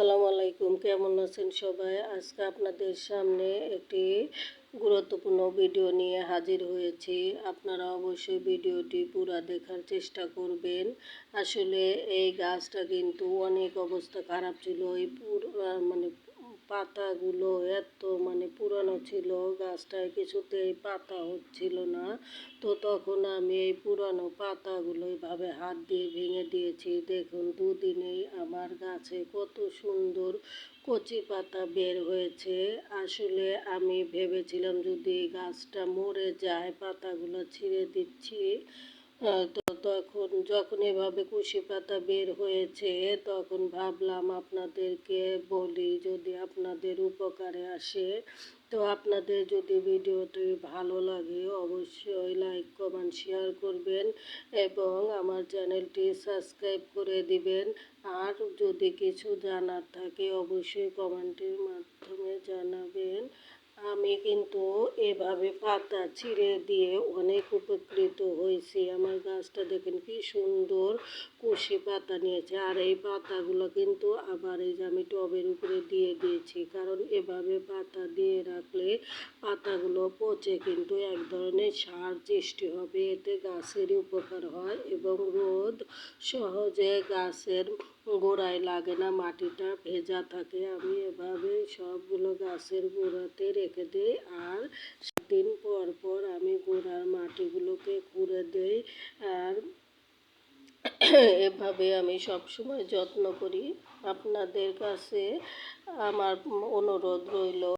আসসালামু আলাইকুম। কেমন আছেন সবাই? আজকে আপনাদের সামনে একটি গুরুত্বপূর্ণ ভিডিও নিয়ে হাজির হয়েছি। আপনারা অবশ্যই ভিডিওটি পুরো দেখার চেষ্টা করবেন। আসলে এই গাছটা কিন্তু অনেক অবস্থা খারাপ ছিল। এই পুরো মানে পাতাগুলো এত মানে পুরানো ছিল, গাছটায় কিছুতেই পাতা হচ্ছিল না। তো তখন আমি এই পুরানো পাতাগুলো এভাবে হাত দিয়ে ভেঙে দিয়েছি। দেখুন, দুদিনেই আমার গাছে কত সুন্দর কচি পাতা বের হয়েছে। আসলে আমি ভেবেছিলাম যদি গাছটা মরে যায়, পাতাগুলো ছিঁড়ে দিচ্ছি। তো তখন যখন এভাবে কুশি পাতা বের হয়েছে, তখন ভাবলাম আপনাদেরকে বলি, যদি আপনাদের উপকারে আসে, তো আপনাদের যদি ভিডিওটি ভালো লাগে অবশ্যই লাইক, কমেন্ট, শেয়ার করবেন এবং আমার চ্যানেলটি সাবস্ক্রাইব করে দিবেন। আর যদি কিছু জানার থাকে, অবশ্যই কমেন্টের মাধ্যমে জানাবেন। আমি কিন্তু এভাবে পাতা ছিঁড়ে দিয়ে অনেক উপকৃত হয়েছি। আমার গাছটা দেখেন কি সুন্দর কুশি পাতা নিয়েছে। আর এই পাতাগুলো কিন্তু আবার এই যে আমি টবের উপরে দিয়ে দিয়েছি, কারণ এভাবে পাতা দিয়ে রাখলে পাতাগুলো পচে কিন্তু এক ধরনের সার সৃষ্টি হবে। এতে গাছেরই উপকার হয় এবং রোদ সহজে গাছের গোড়ায় লাগে না, মাটিটা ভেজা থাকে। আমি এভাবে সবগুলো গাছের গোড়াতে রেখে দিই আর দিন পর পর আমি গোড়ার মাটিগুলোকে খুঁড়ে দেই আর এভাবে আমি সবসময় যত্ন করি। আপনাদের কাছে আমার অনুরোধ রইল।